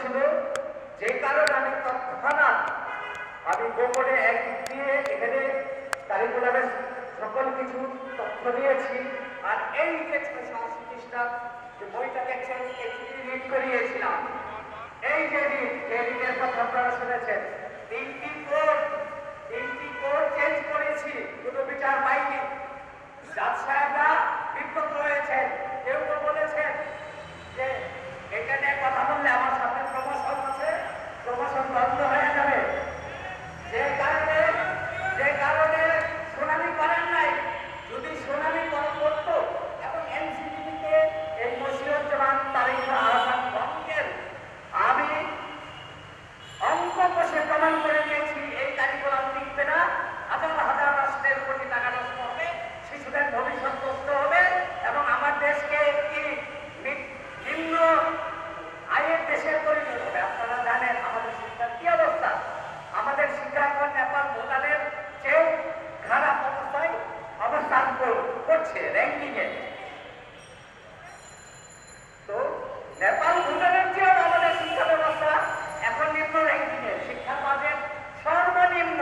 ছিল, যে কারণে আমি তৎক্ষণাৎ আমি গোপনে একদিক দিয়ে এখানে কারিকুলামের সকল কিছু তথ্য দিয়েছি। আর এই যে আশি যে বইটা দেখছেন এটি রিড করিয়েছিলাম, এই যে রিড কথা আপনারা শুনেছেন, তিনটি কোড তিনটি কোড চেঞ্জ করেছি, কোনো বিচার পাইনি। সাহেবরা বিব্রত হয়েছেন কেউ কেউ বলেছেন যে এটা নিয়ে কথা বললে আমার সামনে প্রমোশন আছে প্রমোশন বন্ধ হয়ে যাবে যে কারণে যে কারণে শুনানি করেন নাই যদি শুনানি করা করতো এবং এনসিটিভিতে এই মসিরুজ্জামান তারিখ আহ্বান ভঙ্গের আমি অঙ্ক কষে প্রমাণ করে দিয়েছি এই কারিকুলাম টিকবে না হাজার হাজার রাষ্ট্রের কোটি টাকা নষ্ট হবে শিশুদের ভবিষ্যৎ নষ্ট হবে এবং আমার দেশকে একটি নি- নিম্ন আয়ের দেশের পরিণত হবে আপনারা জানেন আমাদের শিক্ষার কি অবস্থা আমাদের শিক্ষা এখন নেপাল ভুটানের চেয়ে খারাপ অবস্থায় অবস্থান কর- করছে র্যাঙ্কিংয়ে তো নেপাল ভুটানের চেয়েও আমাদের শিক্ষা ব্যবস্থা এখন নিম্ন র্যাঙ্কিংয়ে শিক্ষা বাজেট সর্বনিম্ন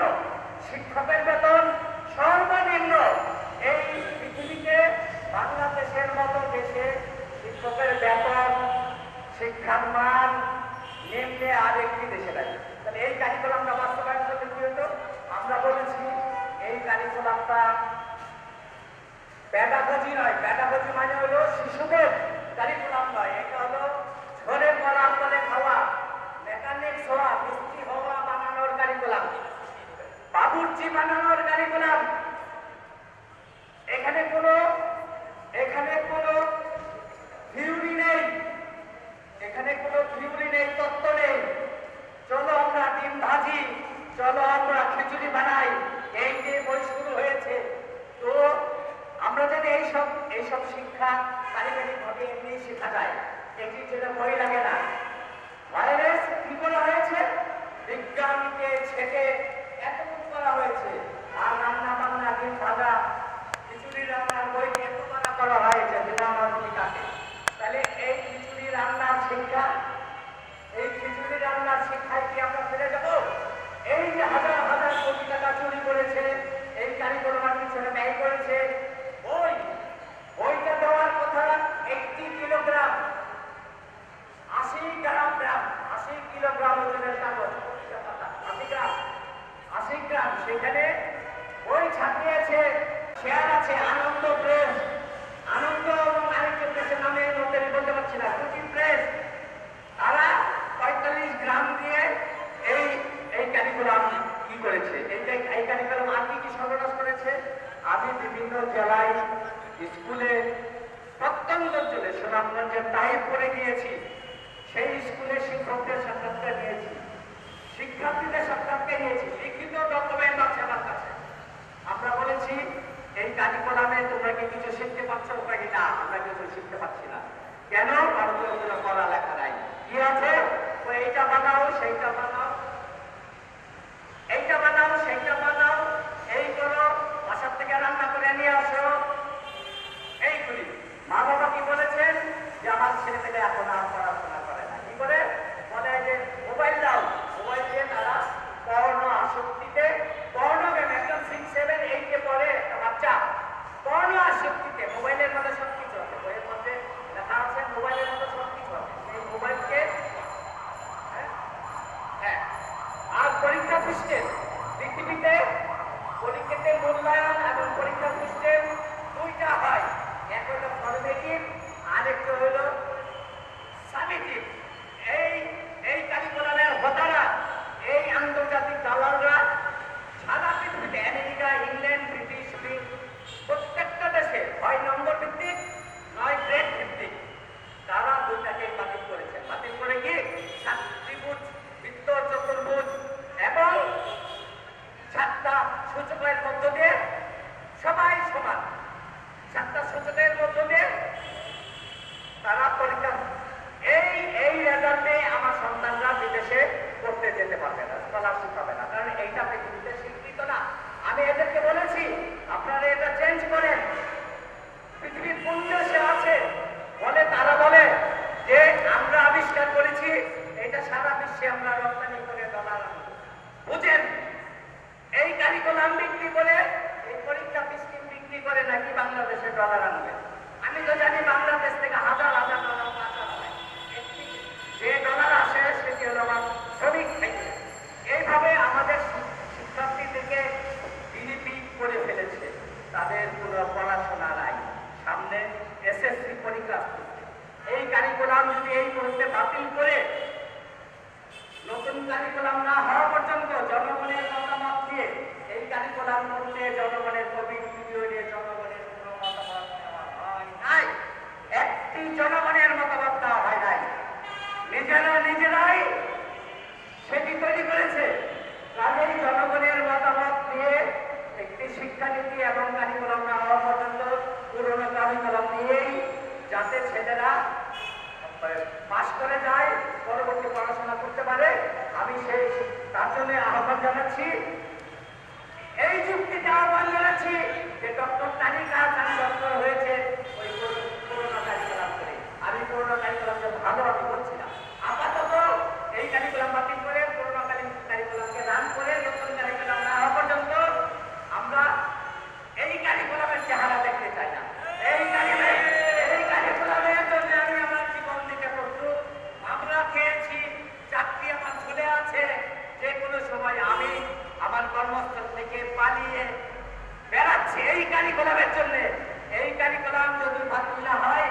শিক্ষকের বেতন সর্বনিম্ন এই পৃথিবীতে বাংলাদেশের মতো দেশে শিক্ষকের বেতন শিক্ষার মান নিম্নে আর একটি দেশে নাই তাহলে এই কারিকুলামটা বাস্তবায়ন করতে কি হতো আমরা বলেছি এই কারিকুলামটা প্যাডাগজি নয় প্যাটাফাজি মানে হলো শিশুদের কারিকুলাম নয় এটা হলো ঝরে পড়া বলে খাওয়া মেকানিক্স হওয়া মিস্ত্রি হওয়া বানানোর কারিকুলাম বাবুর্চি বানানোর কারিকুলাম এখানে কোনো এখানে কোনো থিওরি নেই এখানে কোনো থিওরি নেই তত্ত্ব নেই চলো আমরা ডিম ভাজি চলো আমরা খিচুড়ি বানাই এই যে বই শুরু হয়েছে তো আমরা যদি এইসব শিক্ষা পারিবারিক ভাবে এমনি শেখা যায়। এটি যেটা ভয় লাগে না। ভাইরাস কি করা হয়েছে? বিজ্ঞানকে ছেটে এত করা হয়েছে। আর রান্না বান্না দিন ভাজা খিচুড়ি রান্নার বই এত করা করা হয়েছে যেটা আমার ঠিক আছে তাহলে এই খিচুড়ি রান্নার শিক্ষা এই খিচুড়ি রান্নার শিক্ষায় কি আমরা ফিরে যাব এই যে হাজার হাজার কোটি টাকা চুরি করেছে এই কারিগরমার পিছনে ব্যয় করেছে ওই ওইটা দেওয়ার কথা একটি কিলোগ্রাম আশি গ্রাম গ্রাম আশি কিলোগ্রাম ওজনের কাগজ পত্রিকা পাতা, আশি গ্রাম গ্রাম সেখানে বই ছাপিয়েছে শেয়ার আছে, আনন্দ প্রেস। আনন্দ এবং আরেকটা নামে আমি বলতে পারছি না। কুচি প্রেস, তারা পঁয়তাল্লিশ গ্রাম দিয়ে এই এই কারিকুলাম কি করেছে? এই এই কারিকুলাম আর কি সর্বনাশ করেছে? আমি বিভিন্ন জেলায়, স্কুলে, প্রত্যন্ত অঞ্চলে সুনামগঞ্জের টাইপ করে গিয়েছি। সেই স্কুলে শিক্ষকদের সাক্ষাৎকার নিয়েছি। শিক্ষার্থীদের সাক্ষাৎকার নিয়েছি লিখিত ডকুমেন্ট আছে আমার কাছে আমরা বলেছি এই কারিকুলামে তোমরা কি কিছু শিখতে পারছ ওটা কিনা আমরা কিছু শিখতে পারছি না। কেন? ভারতীয় কোনো পড়ালেখা নাই। কি আছে? এইটা বানাও, সেইটা বানাও এইটা বানাও সেইটা বানাও এই করো বাসার থেকে রান্না করে নিয়ে আসো এইগুলি মা বাবা কি বলেছেন যে আমার ছেলে মেয়ে এখন আর পড়াশোনা করে না কি করে বলে যে মোবাইল দাও মোবাইল দিয়ে তারা পর্ণ আসক্তিতে পর্ণ গেম একদম সিক্স সেভেন এইটে পড়ে একটা বাচ্চা পর্ণ আসক্তিতে মোবাইলের মধ্যে সব কিছু আছে বইয়ের মধ্যে লেখা আছে মোবাইলের মধ্যে সব কিছু আছে সেই মোবাইলকে হ্যাঁ হ্যাঁ আর পরীক্ষা সিস্টেম পৃথিবীতে পরীক্ষাতে মূল্যায়ন এবং পরীক্ষা সিস্টেম দুইটা হয় এক হলো ফর্মেটিভ আর একটা হলো সামেটিভ এই এই কারিকুলামের হোতারা এই আন্তর্জাতিক দালালরা সারা পৃথিবীতে আমেরিকা ইংল্যান্ড ব্রিটিশ ফ্রি- প্রত্যেকটা দেশে হয় নম্বর ভিত্তিক নয় গ্রেড ভিত্তিক তারা দুইটাকে বাতিল করেছে বাতিল করে কি সাত ত্রিভুজ বৃত্ত চতুর্ভুজ এবং সাতটা সূচকের মধ্য দিয়ে সবাই সমান। সাতটা সূচকের মধ্য দিয়ে তারা পরীক্ষা এই এই রেজাল্টে আমার সন্তানরা বিদেশে পড়তে যেতে পারবে না স্কলারশিপ পাবে না। কারণ এইটা পৃথিবীতে স্বীকৃত না। আমি এদেরকে বলেছি, আপনারা এটা চেঞ্জ করেন। পৃথিবীর কোন দেশে আছে? বলে তারা বলে যে, আমরা আবিষ্কার করেছি, এটা সারা বিশ্বে আমরা রপ্তানি করে ডলার বুঝেন? এই কারিকুলাম বিক্রি করে, এই পরীক্ষা সিস্টেম বিক্রি করে নাকি বাংলাদেশে ডলার আনবে? আমি তো জানি বাংলাদেশ থেকে হাজার হাজার ডলার পাচার যে ডলার আসে সেটি হলো আমার শ্রমিক থেকে? এইভাবে আমাদের শিক্ষার্থীদেরকে বিলিপি করে ফেলেছে। তাদের কোনো পড়াশোনা নাই। সামনে এসএসসি পরীক্ষা। এই কারিকুলাম যদি এই মুহূর্তে বাতিল করে, নতুন কারিকুলাম না হওয়া পর্যন্ত জনগণের দিয়ে এই কারিকুলাম করতে জনগণের জনগণের কোনো মতামত নেওয়া হয় নাই। একটি জনগণের মতামত হয় নাই। নিজেরা নিজেরাই সেটি তৈরি করেছে। কাজেই জনগণের মতামত নিয়ে একটি শিক্ষানীতি এবং কারিকুলাম না হওয়া পর্যন্ত পুরনো কারিকুলাম নিয়েই যাতে ছেলেরা পাশ করে যায়, পরবর্তী পড়াশোনা করতে পারে। আমি সেই তার জন্য আহ্বান জানাচ্ছি এই যুক্তিতে আহ্বান জানাচ্ছি যে ডক্টর তালিকা তার ডক্টর হয়েছে ওই পুরোনো কারিকুলাম করে আমি পুরোনো কারিকুলামকে ভালো আমি বলছি না আপাতত এই কারিকুলাম বাতিল করে পুরোনো কারিকুলামকে রান করে নতুন কারিকুলাম না হওয়া পর্যন্ত আমরা এই কারিকুলামের চেহারা দেখতে চাই না এই কারিকুলাম এই কারিকুলামের জন্য আমি আমার জীবন দিতে প্রস্তুত আমরা খেয়েছি চাকরি আমার ঝুলে আছে যে কোনো সময় আমি আমার কর্মস্থল থেকে পালিয়ে বেড়াচ্ছি এই কারিকুলামের জন্য। এই কারিকলাম যদি বাতিল হয়